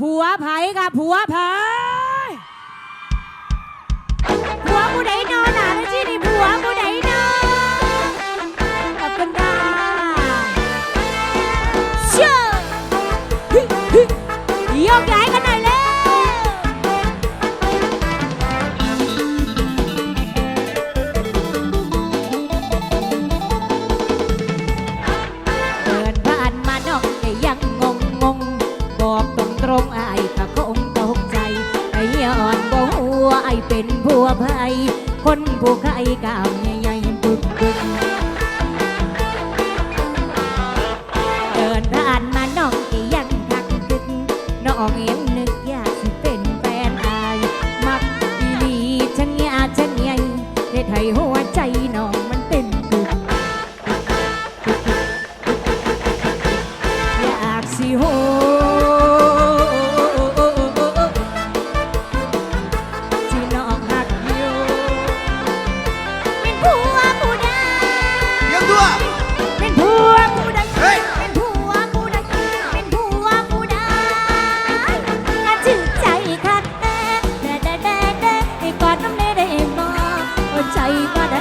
ผัวไผ่ค่ะผัวไผ่ผัวกูไใดนอน เป็นผัวภัย คนผู้ใครกาวใหญ่บึกปึกเดินผ่านมาน้องก็ยังทักตึกน้องยังนึกอยากสิเป็นแฟนอาย มักดีดีชะเงียชะเงียเฮ็ดให้หัวใจ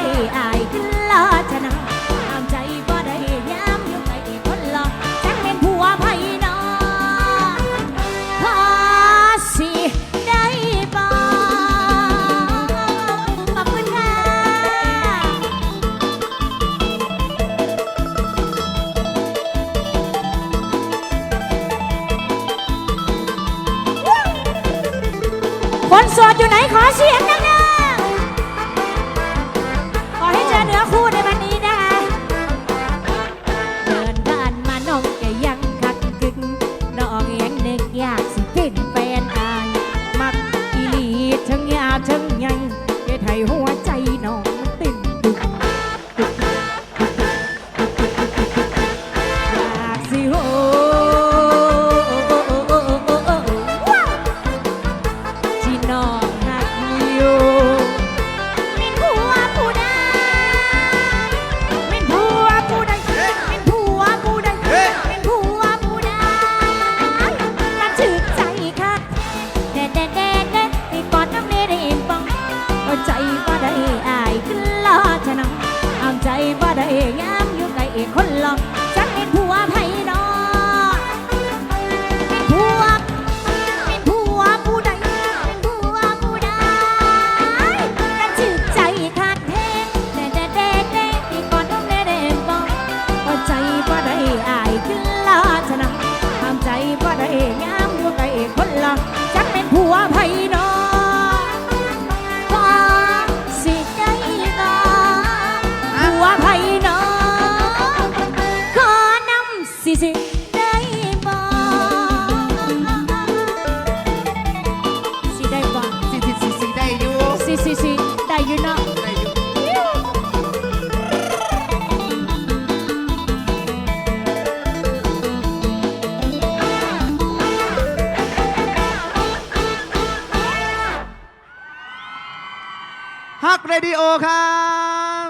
ไอายขึ้นลอชนะ ทั้งยาทั้งใยเฮ็ดให้หัวใจน้องตื่เต้น บ่ได้งามอยู่ไกลคนหลอก สิได้บ่สิได้บ่สิสิสิสิได้ยู่สิสิสิได้ยู่าฮักเรดิโอครับ